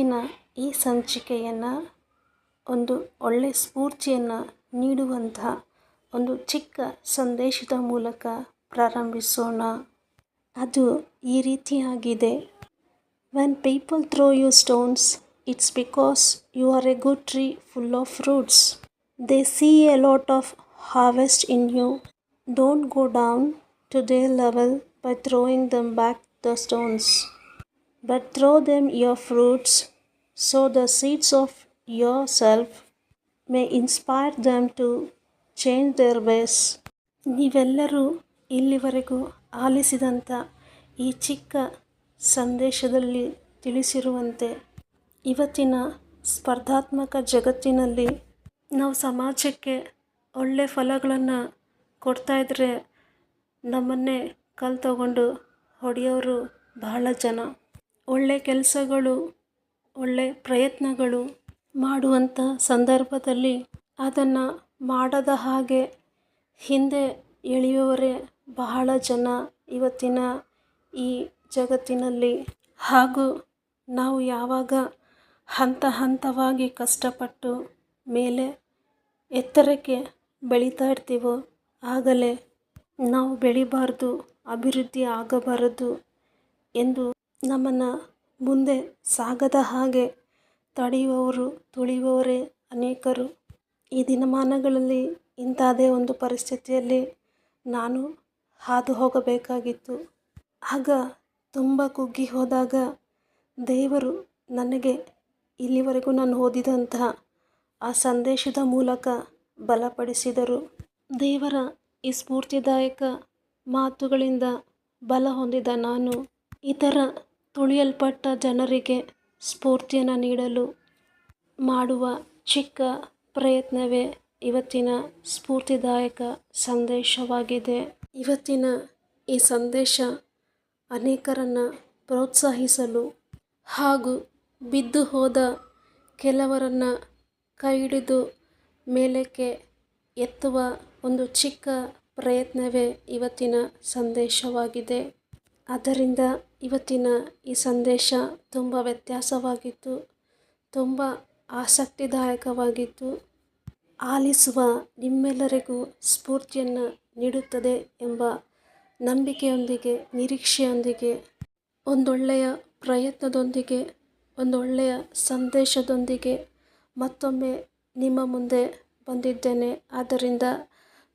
ಇವತ್ತಿನ ಈ ಸಂಚಿಕೆಯನ್ನು ಒಂದು ಒಳ್ಳೆಯ ಸ್ಫೂರ್ತಿಯನ್ನು ನೀಡುವಂತಹ ಒಂದು ಚಿಕ್ಕ ಸಂದೇಶದ ಮೂಲಕ ಪ್ರಾರಂಭಿಸೋಣ. ಅದು ಈ ರೀತಿಯಾಗಿದೆ. When people throw you stones it's because you are a good tree full of fruits they see a lot of harvest in you don't go down to their level by throwing them back the stones but throw them your fruits, so the seeds of yourself may inspire them to change their ways. ನೀವೆಲ್ಲರೂ ಇಲ್ಲಿವರೆಗೂ ಆಲಿಸಿದಂಥ ಈ ಚಿಕ್ಕ ಸಂದೇಶದಲ್ಲಿ ತಿಳಿಸಿರುವಂತೆ ಇವತ್ತಿನ ಸ್ಪರ್ಧಾತ್ಮಕ ಜಗತ್ತಿನಲ್ಲಿ ನಾವು ಸಮಾಜಕ್ಕೆ ಒಳ್ಳೆಯ ಫಲಗಳನ್ನು ಕೊಡ್ತಾಯಿದ್ರೆ ನಮ್ಮನ್ನೇ ಕಲ್ಲು ತಗೊಂಡು ಹೊಡೆಯೋರು ಬಹಳ ಜನ ಒಳ್ಳೆ ಕೆಲಸಗಳು ಒಳ್ಳೆ ಪ್ರಯತ್ನಗಳು ಮಾಡುವಂಥ ಸಂದರ್ಭದಲ್ಲಿ ಅದನ್ನು ಮಾಡದ ಹಾಗೆ ಹಿಂದೆ ಎಳೆಯುವವರೇ ಬಹಳ ಜನ ಇವತ್ತಿನ ಈ ಜಗತ್ತಿನಲ್ಲಿ. ಹಾಗೂ ನಾವು ಯಾವಾಗ ಹಂತ ಹಂತವಾಗಿ ಕಷ್ಟಪಟ್ಟು ಮೇಲೆ ಎತ್ತರಕ್ಕೆ ಬೆಳೀತಾ ಇರ್ತೀವೋ ಆಗಲೇ ನಾವು ಬೆಳಿಬಾರ್ದು, ಅಭಿವೃದ್ಧಿ ಆಗಬಾರದು ಎಂದು ನಮ್ಮನ್ನು ಮುಂದೆ ಸಾಗದ ಹಾಗೆ ತಡೆಯುವವರು, ತುಳಿಯುವವರೇ ಅನೇಕರು. ಈ ದಿನಮಾನಗಳಲ್ಲಿ ಇಂಥದೇ ಒಂದು ಪರಿಸ್ಥಿತಿಯಲ್ಲಿ ನಾನು ಹಾದು ಹೋಗಬೇಕಾಗಿತ್ತು ಆಗ ತುಂಬ ಕುಗ್ಗಿ ಹೋದಾಗ ದೇವರು ನನಗೆ, ಇಲ್ಲಿವರೆಗೂ ನಾನು ಓದಿದಂತಹ ಆ ಸಂದೇಶದ ಮೂಲಕ ಬಲಪಡಿಸಿದರು. ದೇವರ ಈ ಸ್ಫೂರ್ತಿದಾಯಕ ಮಾತುಗಳಿಂದ ಬಲ ಹೊಂದಿದ ನಾನು ಇತರ ತುಳಿಯಲ್ಪಟ್ಟ ಜನರಿಗೆ ಸ್ಫೂರ್ತಿಯನ್ನು ನೀಡಲು ಮಾಡುವ ಚಿಕ್ಕ ಪ್ರಯತ್ನವೇ ಇವತ್ತಿನ ಸ್ಫೂರ್ತಿದಾಯಕ ಸಂದೇಶವಾಗಿದೆ. ಇವತ್ತಿನ ಈ ಸಂದೇಶ ಅನೇಕರನ್ನು ಪ್ರೋತ್ಸಾಹಿಸಲು ಹಾಗೂ ಬಿದ್ದು ಹೋದ ಕೆಲವರನ್ನು ಕೈ ಹಿಡಿದು ಮೇಲಕ್ಕೆ ಎತ್ತುವ ಒಂದು ಚಿಕ್ಕ ಪ್ರಯತ್ನವೇ ಇವತ್ತಿನ ಸಂದೇಶವಾಗಿದೆ. ಆದ್ದರಿಂದ ಇವತ್ತಿನ ಈ ಸಂದೇಶ ತುಂಬ ವ್ಯತ್ಯಾಸವಾಗಿತ್ತು, ತುಂಬ ಆಸಕ್ತಿದಾಯಕವಾಗಿತ್ತು. ಆಲಿಸುವ ನಿಮ್ಮೆಲ್ಲರಿಗೂ ಸ್ಫೂರ್ತಿಯನ್ನು ನೀಡುತ್ತದೆ ಎಂಬ ನಂಬಿಕೆಯೊಂದಿಗೆ, ನಿರೀಕ್ಷೆಯೊಂದಿಗೆ, ಒಂದೊಳ್ಳೆಯ ಪ್ರಯತ್ನದೊಂದಿಗೆ, ಒಂದೊಳ್ಳೆಯ ಸಂದೇಶದೊಂದಿಗೆ ಮತ್ತೊಮ್ಮೆ ನಿಮ್ಮ ಮುಂದೆ ಬಂದಿದ್ದೇನೆ. ಆದ್ದರಿಂದ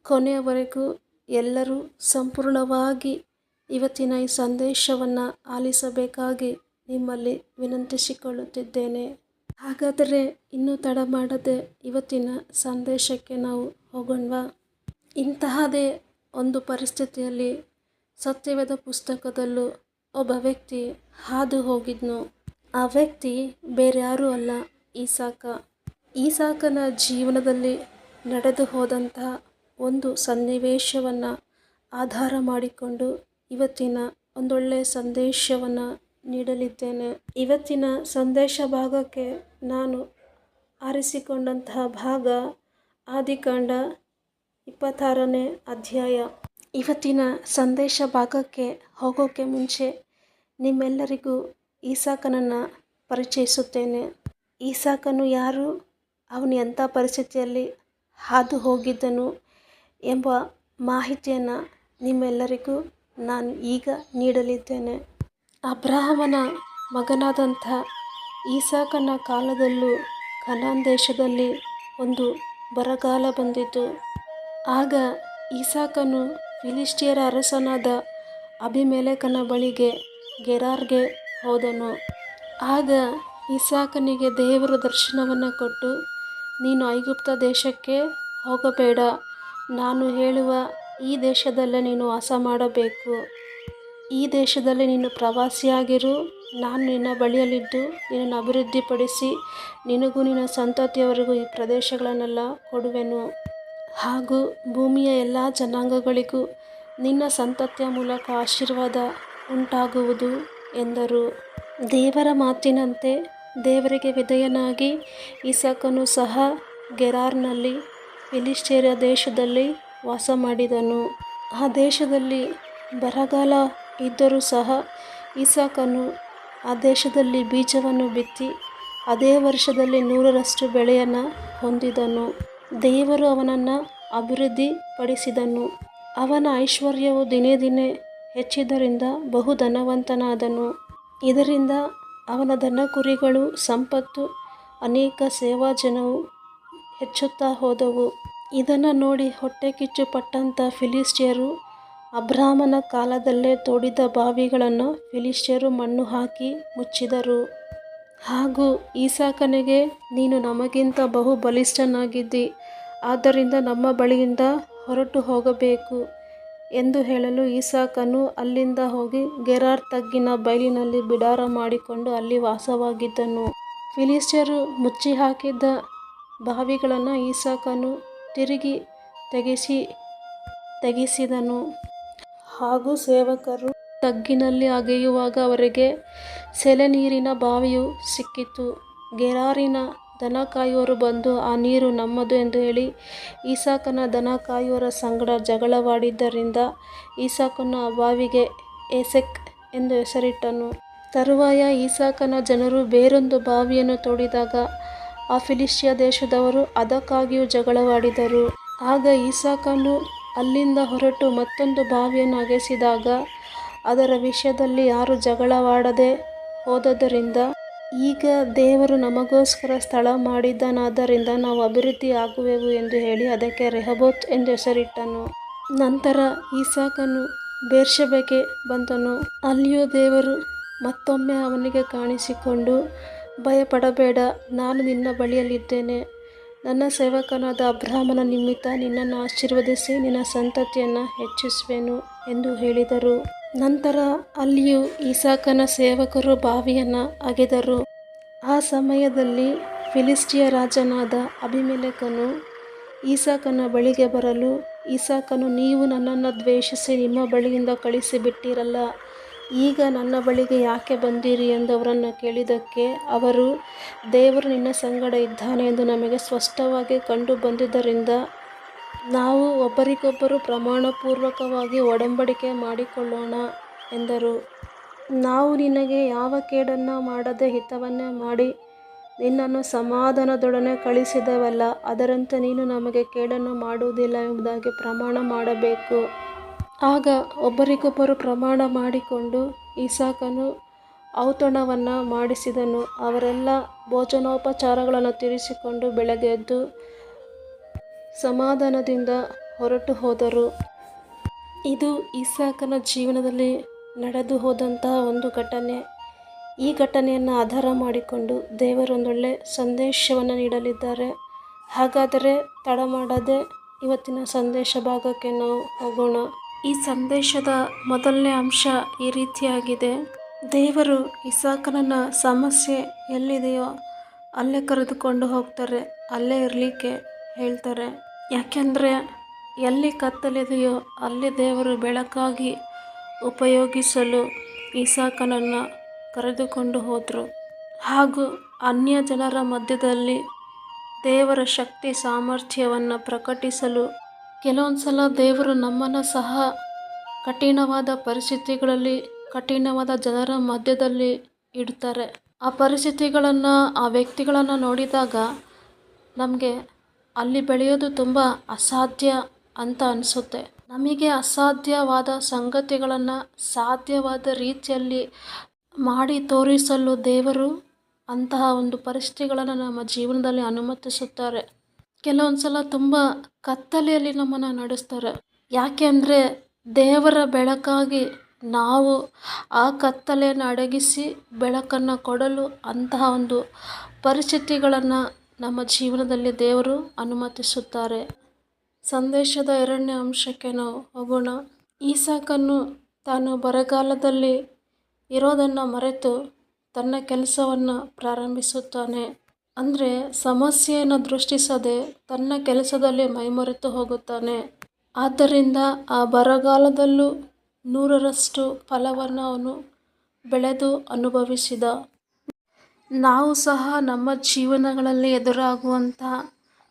ಕೊನೆಯವರೆಗೂ ಎಲ್ಲರೂ ಸಂಪೂರ್ಣವಾಗಿ ಇವತ್ತಿನ ಈ ಸಂದೇಶವನ್ನು ಆಲಿಸಬೇಕಾಗಿ ನಿಮ್ಮಲ್ಲಿ ವಿನಂತಿಸಿಕೊಳ್ಳುತ್ತಿದ್ದೇನೆ. ಹಾಗಾದರೆ ಇನ್ನೂ ತಡ ಮಾಡದೆ ಇವತ್ತಿನ ಸಂದೇಶಕ್ಕೆ ನಾವು ಹೋಗೋಣವಾ? ಇಂತಹದೇ ಒಂದು ಪರಿಸ್ಥಿತಿಯಲ್ಲಿ ಸತ್ಯವೇದ ಪುಸ್ತಕದಲ್ಲೂ ಒಬ್ಬ ವ್ಯಕ್ತಿ ಹಾದು ಹೋಗಿದ್ನು. ಆ ವ್ಯಕ್ತಿ ಬೇರೆ ಯಾರೂ ಅಲ್ಲ, ಈಸಾಕ. ಈಸಾಕನ ಜೀವನದಲ್ಲಿ ನಡೆದು ಹೋದಂತಹ ಒಂದು ಸನ್ನಿವೇಶವನ್ನು ಆಧಾರ ಮಾಡಿಕೊಂಡು ಇವತ್ತಿನ ಒಂದೊಳ್ಳೆಯ ಸಂದೇಶವನ್ನು ನೀಡಲಿದ್ದೇನೆ. ಇವತ್ತಿನ ಸಂದೇಶ ಭಾಗಕ್ಕೆ ನಾನು ಆರಿಸಿಕೊಂಡಂತಹ ಭಾಗ ಆದಿಕಾಂಡ ಇಪ್ಪತ್ತಾರನೇ ಅಧ್ಯಾಯ. ಇವತ್ತಿನ ಸಂದೇಶ ಭಾಗಕ್ಕೆ ಹೋಗೋಕ್ಕೆ ಮುಂಚೆ ನಿಮ್ಮೆಲ್ಲರಿಗೂ ಈಸಾಕನನ್ನು ಪರಿಚಯಿಸುತ್ತೇನೆ. ಈಸಾಕನು ಯಾರು? ಅವನು ಎಂಥ ಪರಿಸ್ಥಿತಿಯಲ್ಲಿ ಹಾದು ಹೋಗಿದ್ದನು ಎಂಬ ಮಾಹಿತಿಯನ್ನು ನಿಮ್ಮೆಲ್ಲರಿಗೂ ನಾನು ಈಗ ನೀಡಲಿದ್ದೇನೆ. ಅಬ್ರಹಮನ ಮಗನಾದಂಥ ಈಸಾಕನ ಕಾಲದಲ್ಲೂ ಕನಾನ್ ದೇಶದಲ್ಲಿ ಒಂದು ಬರಗಾಲ ಬಂದಿತು. ಆಗ ಈಸಾಕನು ಫಿಲಿಸ್ಟಿಯರ ಅರಸನಾದ ಅಭಿಮೇಲೆಕನ ಬಳಿಗೆ ಗೆರಾರ್ಗೆ ಹೋದನು. ಆಗ ಈಸಾಕನಿಗೆ ದೇವರ ದರ್ಶನವನ್ನು ಕೊಟ್ಟು, ನೀನು ಐಗುಪ್ತ ದೇಶಕ್ಕೆ ಹೋಗಬೇಡ. ನಾನು ಹೇಳುವ ಈ ದೇಶದಲ್ಲೇ ನೀನು ವಾಸ ಮಾಡಬೇಕು. ಈ ದೇಶದಲ್ಲಿ ನೀನು ಪ್ರವಾಸಿಯಾಗಿರು. ನಾನು ನಿನ್ನ ಬಳಿಯಲ್ಲಿದ್ದು ನಿನ್ನನ್ನು ಅಭಿವೃದ್ಧಿಪಡಿಸಿ ನಿನಗೂ ನಿನ್ನ ಸಂತತಿಯವರಿಗೂ ಈ ಪ್ರದೇಶಗಳನ್ನೆಲ್ಲ ಕೊಡುವೆನು. ಹಾಗೂ ಭೂಮಿಯ ಎಲ್ಲ ಜನಾಂಗಗಳಿಗೂ ನಿನ್ನ ಸಂತತಿಯ ಮೂಲಕ ಆಶೀರ್ವಾದ ಉಂಟಾಗುವುದು ಎಂದರು. ದೇವರ ಮಾತಿನಂತೆ ದೇವರಿಗೆ ವಿಧೇಯನಾಗಿ ಇಸಕನು ಸಹ ಗೆರಾರ್ನಲ್ಲಿ ಫಿಲಿಸ್ಟೇರಿಯ ದೇಶದಲ್ಲಿ ವಾಸ ಮಾಡಿದನು. ಆ ದೇಶದಲ್ಲಿ ಬರಗಾಲ ಇದ್ದರೂ ಸಹ ಇಸಾಕನು ಆ ದೇಶದಲ್ಲಿ ಬೀಜವನ್ನು ಬಿತ್ತಿ ಅದೇ ವರ್ಷದಲ್ಲಿ ನೂರರಷ್ಟು ಬೆಳೆಯನ್ನು ಹೊಂದಿದನು. ದೇವರು ಅವನನ್ನು ಅಭಿವೃದ್ಧಿಪಡಿಸಿದನು. ಅವನ ಐಶ್ವರ್ಯವು ದಿನೇ ದಿನೇ ಹೆಚ್ಚಿದ್ದರಿಂದ ಬಹು ಧನವಂತನಾದನು. ಇದರಿಂದ ಅವನ ದನಕುರಿಗಳು ಸಂಪತ್ತು, ಅನೇಕ ಸೇವಾ ಜನವು ಹೆಚ್ಚುತ್ತಾ ಹೋದವು. ಇದನ್ನು ನೋಡಿ ಹೊಟ್ಟೆ ಕಿಚ್ಚು ಪಟ್ಟಂಥ ಫಿಲಿಸ್ಟಿಯರು ಅಬ್ರಾಹ್ಮನ ಕಾಲದಲ್ಲೇ ತೋಡಿದ ಬಾವಿಗಳನ್ನು ಫಿಲಿಸ್ಟಿಯರು ಮಣ್ಣು ಹಾಕಿ ಮುಚ್ಚಿದರು. ಹಾಗೂ ಈಸಾಕನಿಗೆ, ನೀನು ನಮಗಿಂತ ಬಹು ಬಲಿಷ್ಠನಾಗಿದ್ದಿ, ಆದ್ದರಿಂದ ನಮ್ಮ ಬಳಿಯಿಂದ ಹೊರಟು ಹೋಗಬೇಕು ಎಂದು ಹೇಳಲು ಈಸಾಕನು ಅಲ್ಲಿಂದ ಹೋಗಿ ಗೆರಾರ್ ತಗ್ಗಿನ ಬಯಲಿನಲ್ಲಿ ಬಿಡಾರ ಮಾಡಿಕೊಂಡು ಅಲ್ಲಿ ವಾಸವಾಗಿದ್ದನು. ಫಿಲಿಸ್ಟಿಯರು ಮುಚ್ಚಿ ಹಾಕಿದ್ದ ಬಾವಿಗಳನ್ನು ಈಸಾಕನು ತಿರುಗಿ ತೆಗೆಸಿ, ತೆಗೆಸಿದನು. ಹಾಗೂ ಸೇವಕರು ತಗ್ಗಿನಲ್ಲಿ ಅಗೆಯುವಾಗ ಅವರಿಗೆ ಸೆಲೆ ನೀರಿನ ಬಾವಿಯು ಸಿಕ್ಕಿತು. ಗೆರಾರಿನ ದನ ಕಾಯುವರು ಬಂದು, ಆ ನೀರು ನಮ್ಮದು ಎಂದು ಹೇಳಿ ಈಸಾಕನ ದನ ಕಾಯುವರ ಸಂಗಡ ಜಗಳವಾಡಿದ್ದರಿಂದ ಈಸಾಕನ ಬಾವಿಗೆ ಎಸೆಕ್ ಎಂದು ಹೆಸರಿಟ್ಟನು. ತರುವಾಯ ಈಸಾಕನ ಜನರು ಬೇರೊಂದು ಬಾವಿಯನ್ನು ತೋಡಿದಾಗ ಆ ಫಿಲಿಷ್ಟಿಯ ದೇಶದವರು ಅದಕ್ಕಾಗಿಯೂ ಜಗಳವಾಡಿದರು. ಆಗ ಈಸಾಕನು ಅಲ್ಲಿಂದ ಹೊರಟು ಮತ್ತೊಂದು ಬಾವಿಯನ್ನು ಅಗೆಸಿದಾಗ ಅದರ ವಿಷಯದಲ್ಲಿ ಯಾರೂ ಜಗಳವಾಡದೆ ಹೋದದರಿಂದ ಈಗ ದೇವರು ನಮಗೋಸ್ಕರ ಸ್ಥಳ ಮಾಡಿದ್ದನಾದ್ದರಿಂದ ನಾವು ಅಭಿವೃದ್ಧಿ ಆಗುವೆವು ಎಂದು ಹೇಳಿ ಅದಕ್ಕೆ ರೆಹಬೋತ್ ಎಂದು ಹೆಸರಿಟ್ಟನು. ನಂತರ ಈಸಾಕನು ಬೇರ್ಷಬೆಗೆ ಬಂದನು. ಅಲ್ಲಿಯೂ ದೇವರು ಮತ್ತೊಮ್ಮೆ ಅವನಿಗೆ ಕಾಣಿಸಿಕೊಂಡು ಭಯಪಡಬೇಡ, ನಾನು ನಿನ್ನ ಬಳಿಯಲ್ಲಿದ್ದೇನೆ. ನನ್ನ ಸೇವಕನಾದ ಅಬ್ರಾಹ್ಮನ ನಿಮಿತ್ತ ನಿನ್ನನ್ನು ಆಶೀರ್ವದಿಸಿ ನಿನ್ನ ಸಂತತಿಯನ್ನು ಹೆಚ್ಚಿಸುವೆನು ಎಂದು ಹೇಳಿದರು. ನಂತರ ಅಲ್ಲಿಯೂ ಈಸಾಕನ ಸೇವಕರು ಬಾವಿಯನ್ನು ಅಗೆದರು. ಆ ಸಮಯದಲ್ಲಿ ಫಿಲಿಸ್ಟಿಯ ರಾಜನಾದ ಅಬಿಮೆಲೆಕನು ಈಸಾಕನ ಬಳಿಗೆ ಬರಲು, ಈಸಾಕನು, ನೀವು ನನ್ನನ್ನು ದ್ವೇಷಿಸಿ ನಿಮ್ಮ ಬಳಿಯಿಂದ ಕಳಿಸಿಬಿಟ್ಟಿರಲ್ಲ. ಈಗ ನನ್ನ ಬಳಿಗೆ ಯಾಕೆ ಬಂದಿರಿ ಎಂದು ಅವರನ್ನು ಕೇಳಿದ್ದಕ್ಕೆ ಅವರು, ದೇವರು ನಿನ್ನ ಸಂಗಡ ಇದ್ದಾನೆ ಎಂದು ನಮಗೆ ಸ್ಪಷ್ಟವಾಗಿ ಕಂಡು ಬಂದಿದ್ದರಿಂದ ನಾವು ಒಬ್ಬರಿಗೊಬ್ಬರು ಪ್ರಮಾಣಪೂರ್ವಕವಾಗಿ ಒಡಂಬಡಿಕೆ ಮಾಡಿಕೊಳ್ಳೋಣ ಎಂದರು. ನಾವು ನಿನಗೆ ಯಾವ ಕೇಡನ್ನು ಮಾಡದೆ ಹಿತವನ್ನೇ ಮಾಡಿ ನಿನ್ನನ್ನು ಸಮಾಧಾನದೊಡನೆ ಕಳಿಸಿದವಲ್ಲ, ಅದರಂತೆ ನೀನು ನಮಗೆ ಕೇಡನ್ನು ಮಾಡುವುದಿಲ್ಲ ಎಂಬುದಾಗಿ ಪ್ರಮಾಣ ಮಾಡಬೇಕು. ಆಗ ಒಬ್ಬರಿಗೊಬ್ಬರು ಪ್ರಮಾಣ ಮಾಡಿಕೊಂಡು ಇಸಾಕನು ಔತಣವನ್ನು ಮಾಡಿಸಿದನು. ಅವರೆಲ್ಲ ಭೋಜನೋಪಚಾರಗಳನ್ನು ತೀರಿಸಿಕೊಂಡು ಬೆಳಗ್ಗೆ ಎದ್ದು ಸಮಾಧಾನದಿಂದ ಹೊರಟು ಹೋದರು. ಇದು ಇಸಾಕನ ಜೀವನದಲ್ಲಿ ನಡೆದು ಹೋದಂತಹ ಒಂದು ಘಟನೆ. ಈ ಘಟನೆಯನ್ನು ಆಧಾರ ಮಾಡಿಕೊಂಡು ದೇವರೊಂದೊಳ್ಳೆ ಸಂದೇಶವನ್ನು ನೀಡಲಿದ್ದಾರೆ. ಹಾಗಾದರೆ ತಡ ಮಾಡದೆ ಇವತ್ತಿನ ಸಂದೇಶ ಭಾಗಕ್ಕೆ ನಾವು ಹೋಗೋಣ. ಈ ಸಂದೇಶದ ಮೊದಲನೇ ಅಂಶ ಈ ರೀತಿಯಾಗಿದೆ. ದೇವರು ಇಸಾಕನನ್ನ ಸಮಸ್ಯೆ ಎಲ್ಲಿದೆಯೋ ಅಲ್ಲೇ ಕರೆದುಕೊಂಡು ಹೋಗ್ತಾರೆ, ಅಲ್ಲೇ ಇರಲಿಕ್ಕೆ ಹೇಳ್ತಾರೆ. ಯಾಕೆಂದರೆ ಎಲ್ಲಿ ಕತ್ತಲಿದೆಯೋ ಅಲ್ಲಿ ದೇವರು ಬೆಳಕಾಗಿ ಉಪಯೋಗಿಸಲು ಇಸಾಕನನ್ನು ಕರೆದುಕೊಂಡು ಹೋದರು. ಹಾಗೂ ಅನ್ಯ ಜನರ ಮಧ್ಯದಲ್ಲಿ ದೇವರ ಶಕ್ತಿ ಸಾಮರ್ಥ್ಯವನ್ನು ಪ್ರಕಟಿಸಲು ಕೆಲವೊಂದು ಸಲ ದೇವರು ನಮ್ಮನ್ನು ಸಹ ಕಠಿಣವಾದ ಪರಿಸ್ಥಿತಿಗಳಲ್ಲಿ, ಕಠಿಣವಾದ ಜನರ ಮಧ್ಯದಲ್ಲಿ ಇಡ್ತಾರೆ ಆ ಪರಿಸ್ಥಿತಿಗಳನ್ನು, ಆ ವ್ಯಕ್ತಿಗಳನ್ನು ನೋಡಿದಾಗ ನಮಗೆ ಅಲ್ಲಿ ಬೆಳೆಯೋದು ತುಂಬ ಅಸಾಧ್ಯ ಅಂತ ಅನಿಸುತ್ತೆ. ನಮಗೆ ಅಸಾಧ್ಯವಾದ ಸಂಗತಿಗಳನ್ನು ಸಾಧ್ಯವಾದ ರೀತಿಯಲ್ಲಿ ಮಾಡಿ ತೋರಿಸಲು ದೇವರು ಅಂತಹ ಒಂದು ಪರಿಸ್ಥಿತಿಗಳನ್ನು ನಮ್ಮ ಜೀವನದಲ್ಲಿ ಅನುಮತಿಸುತ್ತಾರೆ. ಕೆಲವೊಂದು ಸಲ ತುಂಬ ಕತ್ತಲೆಯಲ್ಲಿ ನಮ್ಮನ್ನು ನಡೆಸ್ತಾರೆ. ಯಾಕೆ ಅಂದರೆ ದೇವರ ಬೆಳಕಾಗಿ ನಾವು ಆ ಕತ್ತಲೆಯನ್ನು ಅಡಗಿಸಿ ಬೆಳಕನ್ನು ಕೊಡಲು ಅಂತಹ ಒಂದು ಪರಿಸ್ಥಿತಿಗಳನ್ನು ನಮ್ಮ ಜೀವನದಲ್ಲಿ ದೇವರು ಅನುಮತಿಸುತ್ತಾರೆ. ಸಂದೇಶದ ಎರಡನೇ ಅಂಶಕ್ಕೆ ನಾವು ಹೋಗೋಣ. ಈಸಾಕನ್ನು ತಾನು ಬರಗಾಲದಲ್ಲಿ ಇರೋದನ್ನು ಮರೆತು ತನ್ನ ಕೆಲಸವನ್ನು ಪ್ರಾರಂಭಿಸುತ್ತಾನೆ. ಅಂದರೆ ಸಮಸ್ಯೆಯನ್ನು ದೃಷ್ಟಿಸದೆ ತನ್ನ ಕೆಲಸದಲ್ಲಿ ಮೈಮರೆತು ಹೋಗುತ್ತಾನೆ. ಆದ್ದರಿಂದ ಆ ಬರಗಾಲದಲ್ಲೂ ನೂರರಷ್ಟು ಫಲವನ್ನು ಅವನು ಬೆಳೆದು ಅನುಭವಿಸಿದ. ನಾವು ಸಹ ನಮ್ಮ ಜೀವನಗಳಲ್ಲಿ ಎದುರಾಗುವಂಥ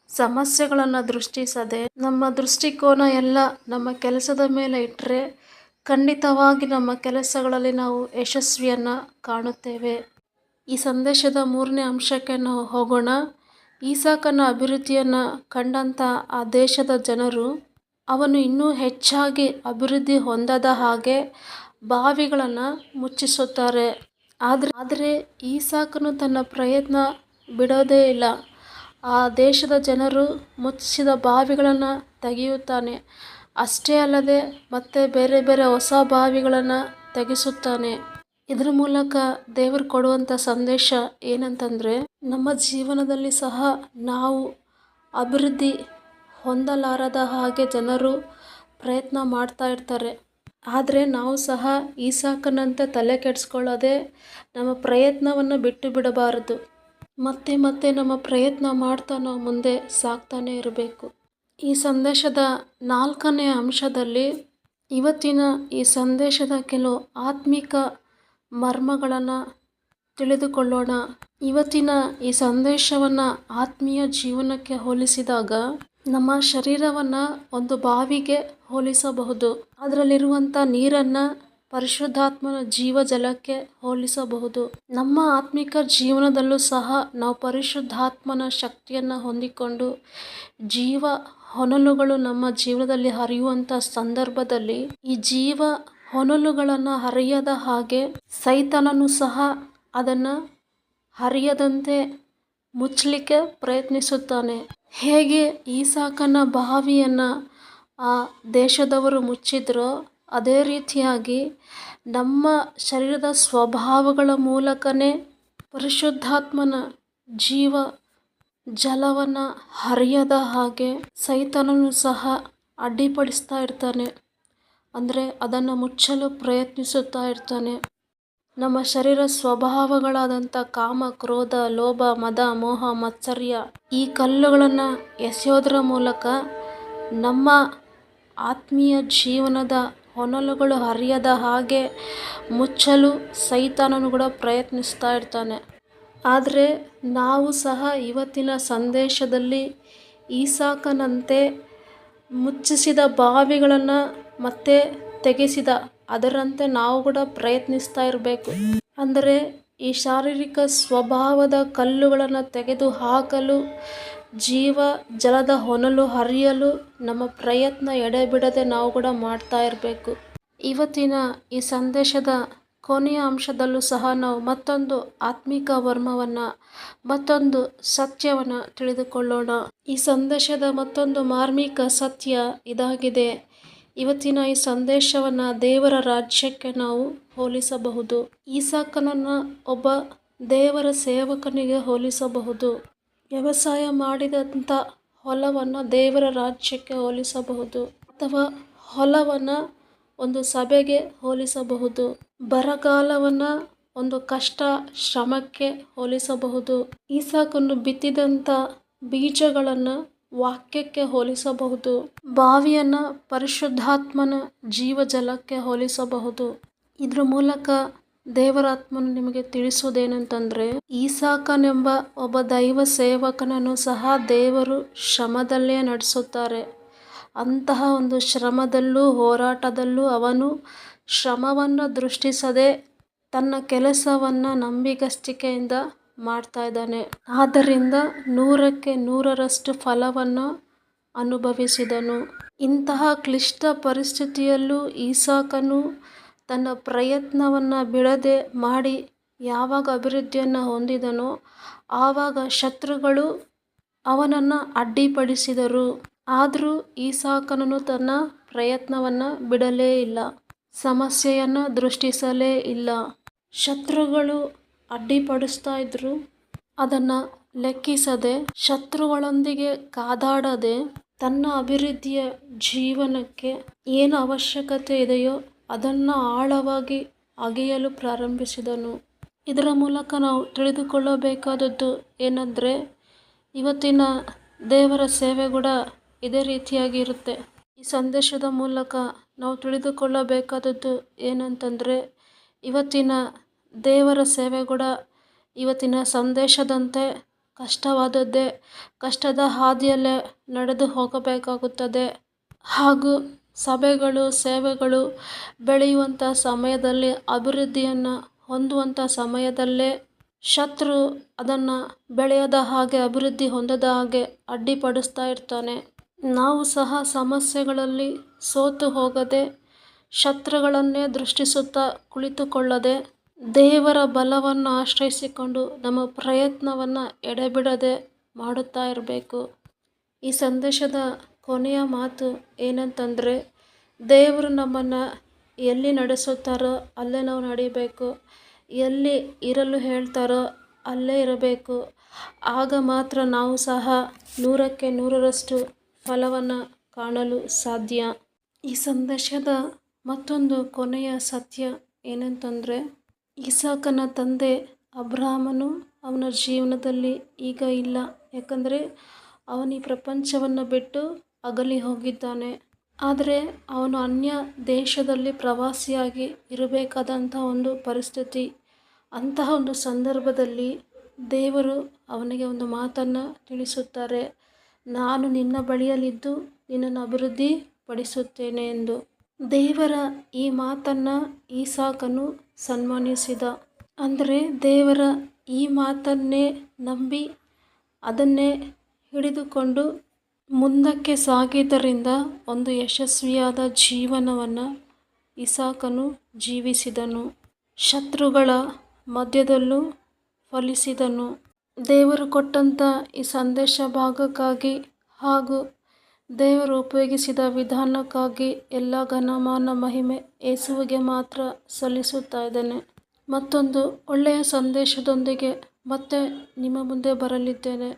ಸಮಸ್ಯೆಗಳನ್ನು ದೃಷ್ಟಿಸದೆ, ನಮ್ಮ ದೃಷ್ಟಿಕೋನ ಎಲ್ಲ ನಮ್ಮ ಕೆಲಸದ ಮೇಲೆ ಇಟ್ಟರೆ ಖಂಡಿತವಾಗಿ ನಮ್ಮ ಕೆಲಸಗಳಲ್ಲಿ ನಾವು ಯಶಸ್ವಿಯನ್ನು ಕಾಣುತ್ತೇವೆ. ಈ ಸಂದೇಶದ ಮೂರನೇ ಅಂಶಕ್ಕೆ ನಾವು ಹೋಗೋಣ? ಈಸಾಕನ ಅಭಿವೃದ್ಧಿಯನ್ನು ಕಂಡಂಥ ಆ ದೇಶದ ಜನರು, ಅವನು ಇನ್ನೂ ಹೆಚ್ಚಾಗಿ ಅಭಿವೃದ್ಧಿ ಹೊಂದದ ಹಾಗೆ ಬಾವಿಗಳನ್ನು ಮುಚ್ಚಿಸುತ್ತಾರೆ. ಆದರೆ ಆದರೆ ಈಸಾಕನು ತನ್ನ ಪ್ರಯತ್ನ ಬಿಡೋದೇ ಇಲ್ಲ. ಆ ದೇಶದ ಜನರು ಮುಚ್ಚಿದ ಬಾವಿಗಳನ್ನು ತೆಗೆಯುತ್ತಾನೆ. ಅಷ್ಟೇ ಅಲ್ಲದೆ ಮತ್ತೆ ಬೇರೆ ಬೇರೆ ಹೊಸ ಬಾವಿಗಳನ್ನು ತೆಗೆಸುತ್ತಾನೆ. ಇದರ ಮೂಲಕ ದೇವರು ಕೊಡುವಂಥ ಸಂದೇಶ ಏನಂತಂದರೆ, ನಮ್ಮ ಜೀವನದಲ್ಲಿ ಸಹ ನಾವು ಅಭಿವೃದ್ಧಿ ಹೊಂದಲಾರದ ಹಾಗೆ ಜನರು ಪ್ರಯತ್ನ ಮಾಡ್ತಾ ಇರ್ತಾರೆ. ಆದರೆ ನಾವು ಸಹ ಈಸಾಕನಂತೆ ತಲೆ ಕೆಡಿಸ್ಕೊಳ್ಳೋದೆ ನಮ್ಮ ಪ್ರಯತ್ನವನ್ನು ಬಿಟ್ಟು ಬಿಡಬಾರದು. ಮತ್ತೆ ಮತ್ತೆ ನಮ್ಮ ಪ್ರಯತ್ನ ಮಾಡ್ತಾ ನಾವು ಮುಂದೆ ಸಾಗ್ತಾನೆ ಇರಬೇಕು. ಈ ಸಂದೇಶದ ನಾಲ್ಕನೇ ಅಂಶದಲ್ಲಿ ಇವತ್ತಿನ ಈ ಸಂದೇಶದ ಕೆಲವು ಆತ್ಮಿಕ ಮರ್ಮಗಳನ್ನು ತಿಳಿದುಕೊಳ್ಳೋಣ. ಇವತ್ತಿನ ಈ ಸಂದೇಶವನ್ನು ಆತ್ಮೀಯ ಜೀವನಕ್ಕೆ ಹೋಲಿಸಿದಾಗ ನಮ್ಮ ಶರೀರವನ್ನು ಒಂದು ಬಾವಿಗೆ ಹೋಲಿಸಬಹುದು. ಅದರಲ್ಲಿರುವಂಥ ನೀರನ್ನು ಪರಿಶುದ್ಧಾತ್ಮನ ಜೀವ ಜಲಕ್ಕೆ ಹೋಲಿಸಬಹುದು. ನಮ್ಮ ಆತ್ಮಿಕ ಜೀವನದಲ್ಲೂ ಸಹ ನಾವು ಪರಿಶುದ್ಧಾತ್ಮನ ಶಕ್ತಿಯನ್ನು ಹೊಂದಿಕೊಂಡು ಜೀವ ಹೊನಲುಗಳು ನಮ್ಮ ಜೀವನದಲ್ಲಿ ಹರಿಯುವಂಥ ಸಂದರ್ಭದಲ್ಲಿ ಈ ಜೀವ ಹೊನಲುಗಳನ್ನು ಹರಿಯದ ಹಾಗೆ ಸೈತನನು ಸಹ ಅದನ್ನು ಹರಿಯದಂತೆ ಮುಚ್ಚಲಿಕ್ಕೆ ಪ್ರಯತ್ನಿಸುತ್ತಾನೆ. ಹೇಗೆ ಈಸಾಕನ ಬಾವಿಯನ್ನು ಆ ದೇಶದವರು ಮುಚ್ಚಿದ್ರೋ ಅದೇ ರೀತಿಯಾಗಿ ನಮ್ಮ ಶರೀರದ ಸ್ವಭಾವಗಳ ಮೂಲಕನೇ ಪರಿಶುದ್ಧಾತ್ಮನ ಜೀವ ಜಲವನ್ನು ಹರಿಯದ ಹಾಗೆ ಸೈತನನು ಸಹ ಅಡ್ಡಿಪಡಿಸ್ತಾ ಇರ್ತಾನೆ. ಅಂದರೆ ಅದನ್ನು ಮುಚ್ಚಲು ಪ್ರಯತ್ನಿಸುತ್ತಾ ಇರ್ತಾನೆ. ನಮ್ಮ ಶರೀರ ಸ್ವಭಾವಗಳಾದಂಥ ಕಾಮ, ಕ್ರೋಧ, ಲೋಭ, ಮದ, ಮೋಹ, ಮತ್ಸರ್ಯ ಈ ಕಲ್ಲುಗಳನ್ನು ಎಸೆಯೋದ್ರ ಮೂಲಕ ನಮ್ಮ ಆತ್ಮೀಯ ಜೀವನದ ಹೊನಲುಗಳು ಹರಿಯದ ಹಾಗೆ ಮುಚ್ಚಲು ಸೈತಾನನು ಕೂಡ ಪ್ರಯತ್ನಿಸ್ತಾ ಇರ್ತಾನೆ. ಆದರೆ ನಾವು ಸಹ ಇವತ್ತಿನ ಸಂದೇಶದಲ್ಲಿ ಈಸಾಕನಂತೆ ಮುಚ್ಚಿಸಿದ ಬಾವಿಗಳನ್ನು ಮತ್ತೆ ತೆಗೆಸಿದ. ಅದರಂತೆ ನಾವು ಕೂಡ ಪ್ರಯತ್ನಿಸ್ತಾ ಇರಬೇಕು. ಅಂದರೆ ಈ ಶಾರೀರಿಕ ಸ್ವಭಾವದ ಕಲ್ಲುಗಳನ್ನು ತೆಗೆದು ಹಾಕಲು, ಜೀವ ಜಲದ ಹೊನಲು, ಹರಿಯಲು ನಮ್ಮ ಪ್ರಯತ್ನ ಎಡೆಬಿಡದೆ ನಾವು ಕೂಡ ಮಾಡ್ತಾ ಇರಬೇಕು. ಇವತ್ತಿನ ಈ ಸಂದೇಶದ ಕೊನೆಯ ಅಂಶದಲ್ಲೂ ಸಹ ನಾವು ಮತ್ತೊಂದು ಆತ್ಮಿಕ ವರ್ಮವನ್ನು, ಮತ್ತೊಂದು ಸತ್ಯವನ್ನು ತಿಳಿದುಕೊಳ್ಳೋಣ. ಈ ಸಂದೇಶದ ಮತ್ತೊಂದು ಮಾರ್ಮಿಕ ಸತ್ಯ ಇದಾಗಿದೆ. ಇವತ್ತಿನ ಈ ಸಂದೇಶವನ್ನು ದೇವರ ರಾಜ್ಯಕ್ಕೆ ನಾವು ಹೋಲಿಸಬಹುದು. ಈಸಾಕನನ್ನು ಒಬ್ಬ ದೇವರ ಸೇವಕನಿಗೆ ಹೋಲಿಸಬಹುದು. ವ್ಯವಸಾಯ ಮಾಡಿದಂಥ ಹೊಲವನ್ನು ದೇವರ ರಾಜ್ಯಕ್ಕೆ ಹೋಲಿಸಬಹುದು ಅಥವಾ ಹೊಲವನ್ನು ಒಂದು ಸಭೆಗೆ ಹೋಲಿಸಬಹುದು. ಬರಗಾಲವನ್ನು ಒಂದು ಕಷ್ಟ ಶ್ರಮಕ್ಕೆ ಹೋಲಿಸಬಹುದು. ಈಸಾಕನ್ನು ಬಿತ್ತಿದಂಥ ಬೀಜಗಳನ್ನು ವಾಕ್ಯಕ್ಕೆ ಹೋಲಿಸಬಹುದು, ಬಾವಿಯನ್ನು ಪರಿಶುದ್ಧಾತ್ಮನ ಜೀವಜಲಕ್ಕೆ ಹೋಲಿಸಬಹುದು. ಇದ್ರ ಮೂಲಕ ದೇವರಾತ್ಮನು ನಿಮಗೆ ತಿಳಿಸುವುದೇನೆಂತಂದರೆ, ಈಸಾಕನೆಂಬ ಒಬ್ಬ ದೈವ ಸೇವಕನನ್ನು ಸಹ ದೇವರು ಶ್ರಮದಲ್ಲೇ ನಡೆಸುತ್ತಾರೆ. ಅಂತಹ ಒಂದು ಶ್ರಮದಲ್ಲೂ ಹೋರಾಟದಲ್ಲೂ ಅವನು ಶ್ರಮವನ್ನು ದೃಷ್ಟಿಸದೆ ತನ್ನ ಕೆಲಸವನ್ನು ನಂಬಿಗಸ್ತಿಕೆಯಿಂದ ಮಾಡ್ತಾ ಇದ್ದಾನೆ. ಆದ್ದರಿಂದ ನೂರಕ್ಕೆ ನೂರರಷ್ಟು ಫಲವನ್ನು ಅನುಭವಿಸಿದನು. ಇಂತಹ ಕ್ಲಿಷ್ಟ ಪರಿಸ್ಥಿತಿಯಲ್ಲೂ ಈಸಾಕನು ತನ್ನ ಪ್ರಯತ್ನವನ್ನು ಬಿಡದೆ ಮಾಡಿ ಯಾವಾಗ ಅಭಿವೃದ್ಧಿಯನ್ನು ಹೊಂದಿದನೋ ಆವಾಗ ಶತ್ರುಗಳು ಅವನನ್ನು ಅಡ್ಡಿಪಡಿಸಿದರು. ಆದರೂ ಈಸಾಕನನು ತನ್ನ ಪ್ರಯತ್ನವನ್ನು ಬಿಡಲೇ ಇಲ್ಲ. ಸಮಸ್ಯೆಯನ್ನು ದೃಷ್ಟಿಸಲೇ ಇಲ್ಲ. ಶತ್ರುಗಳು ಅಡ್ಡಿಪಡಿಸ್ತಾ ಇದ್ದರು ಅದನ್ನು ಲೆಕ್ಕಿಸದೆ, ಶತ್ರುಗಳೊಂದಿಗೆ ಕಾದಾಡದೆ, ತನ್ನ ಅಭಿವೃದ್ಧಿಯ ಜೀವನಕ್ಕೆ ಏನು ಅವಶ್ಯಕತೆ ಇದೆಯೋ ಅದನ್ನು ಆಳವಾಗಿ ಅಗೆಯಲು ಪ್ರಾರಂಭಿಸಿದನು. ಇದರ ಮೂಲಕ ನಾವು ತಿಳಿದುಕೊಳ್ಳಬೇಕಾದದ್ದು ಏನಂದರೆ, ಇವತ್ತಿನ ದೇವರ ಸೇವೆ ಕೂಡ ಇದೇ ರೀತಿಯಾಗಿ ಇರುತ್ತೆ. ಈ ಸಂದೇಶದ ಮೂಲಕ ನಾವು ತಿಳಿದುಕೊಳ್ಳಬೇಕಾದದ್ದು ಏನಂತಂದರೆ, ಇವತ್ತಿನ ದೇವರ ಸೇವೆ ಕೂಡ ಇವತ್ತಿನ ಸಂದೇಶದಂತೆ ಕಷ್ಟವಾದದ್ದೇ, ಕಷ್ಟದ ಹಾದಿಯಲ್ಲೇ ನಡೆದು ಹೋಗಬೇಕಾಗುತ್ತದೆ. ಹಾಗೂ ಸಭೆಗಳು, ಸೇವೆಗಳು ಬೆಳೆಯುವಂಥ ಸಮಯದಲ್ಲಿ, ಅಭಿವೃದ್ಧಿಯನ್ನು ಹೊಂದುವಂಥ ಸಮಯದಲ್ಲೇ ಶತ್ರು ಅದನ್ನು ಬೆಳೆಯದ ಹಾಗೆ, ಅಭಿವೃದ್ಧಿ ಹೊಂದದ ಹಾಗೆ ಅಡ್ಡಿಪಡಿಸ್ತಾ ಇರ್ತಾನೆ. ನಾವು ಸಹ ಸಮಸ್ಯೆಗಳಲ್ಲಿ ಸೋತು ಹೋಗದೆ, ಶತ್ರುಗಳನ್ನೇ ದೃಷ್ಟಿಸುತ್ತಾ ಕುಳಿತುಕೊಳ್ಳದೆ ದೇವರ ಬಲವನ್ನು ಆಶ್ರಯಿಸಿಕೊಂಡು ನಮ್ಮ ಪ್ರಯತ್ನವನ್ನು ಎಡೆಬಿಡದೆ ಮಾಡುತ್ತಾ ಇರಬೇಕು. ಈ ಸಂದೇಶದ ಕೊನೆಯ ಮಾತು ಏನಂತಂದರೆ, ದೇವರು ನಮ್ಮನ್ನು ಎಲ್ಲಿ ನಡೆಸುತ್ತಾರೋ ಅಲ್ಲೇ ನಾವು ನಡಿಬೇಕು. ಎಲ್ಲಿ ಇರಲು ಹೇಳ್ತಾರೋ ಅಲ್ಲೇ ಇರಬೇಕು. ಆಗ ಮಾತ್ರ ನಾವು ಸಹ ನೂರಕ್ಕೆ ನೂರರಷ್ಟು ಫಲವನ್ನು ಕಾಣಲು ಸಾಧ್ಯ. ಈ ಸಂದೇಶದ ಮತ್ತೊಂದು ಕೊನೆಯ ಸತ್ಯ ಏನಂತಂದರೆ ಇಸಾಕನ ತಂದೆ ಅಬ್ರಹಾಮನು ಅವನ ಜೀವನದಲ್ಲಿ ಈಗ ಇಲ್ಲ. ಯಾಕಂದರೆ ಅವನು ಈ ಪ್ರಪಂಚವನ್ನು ಬಿಟ್ಟು ಅಗಲಿ ಹೋಗಿದ್ದಾನೆ. ಆದರೆ ಅವನು ಅನ್ಯ ದೇಶದಲ್ಲಿ ಪ್ರವಾಸಿಯಾಗಿ ಇರಬೇಕಾದಂಥ ಒಂದು ಪರಿಸ್ಥಿತಿ. ಅಂತಹ ಒಂದು ಸಂದರ್ಭದಲ್ಲಿ ದೇವರು ಅವನಿಗೆ ಒಂದು ಮಾತನ್ನು ತಿಳಿಸುತ್ತಾರೆ. ನಾನು ನಿನ್ನ ಬಳಿಯಲ್ಲಿದ್ದು ನಿನ್ನನ್ನು ಅಭಿವೃದ್ಧಿ ಪಡಿಸುತ್ತೇನೆ ಎಂದು. ದೇವರ ಈ ಮಾತನ್ನು ಈಸಾಕನು ಸನ್ಮಾನಿಸಿದ. ಅಂದರೆ ದೇವರ ಈ ಮಾತನ್ನೇ ನಂಬಿ ಅದನ್ನೇ ಹಿಡಿದುಕೊಂಡು ಮುಂದಕ್ಕೆ ಸಾಗಿದ್ದರಿಂದ ಒಂದು ಯಶಸ್ವಿಯಾದ ಜೀವನವನ್ನು ಇಸಾಕನು ಜೀವಿಸಿದನು. ಶತ್ರುಗಳ ಮಧ್ಯದಲ್ಲೂ ಫಲಿಸಿದನು. ದೇವರು ಕೊಟ್ಟಂಥ ಈ ಸಂದೇಶ ಭಾಗಕ್ಕಾಗಿ ಹಾಗೂ ದೇವರು ಉಪಯೋಗಿಸಿದ ವಿಧಾನಕ್ಕಾಗಿ ಎಲ್ಲ ಘನಮಾನ ಮಹಿಮೆ ಯೇಸುವಿಗೆ ಮಾತ್ರ ಸಲ್ಲಿಸುತ್ತಾ ಇದ್ದೇನೆ. ಮತ್ತೊಂದು ಒಳ್ಳೆಯ ಸಂದೇಶದೊಂದಿಗೆ ಮತ್ತೆ ನಿಮ್ಮ ಮುಂದೆ ಬರಲಿದ್ದೇನೆ.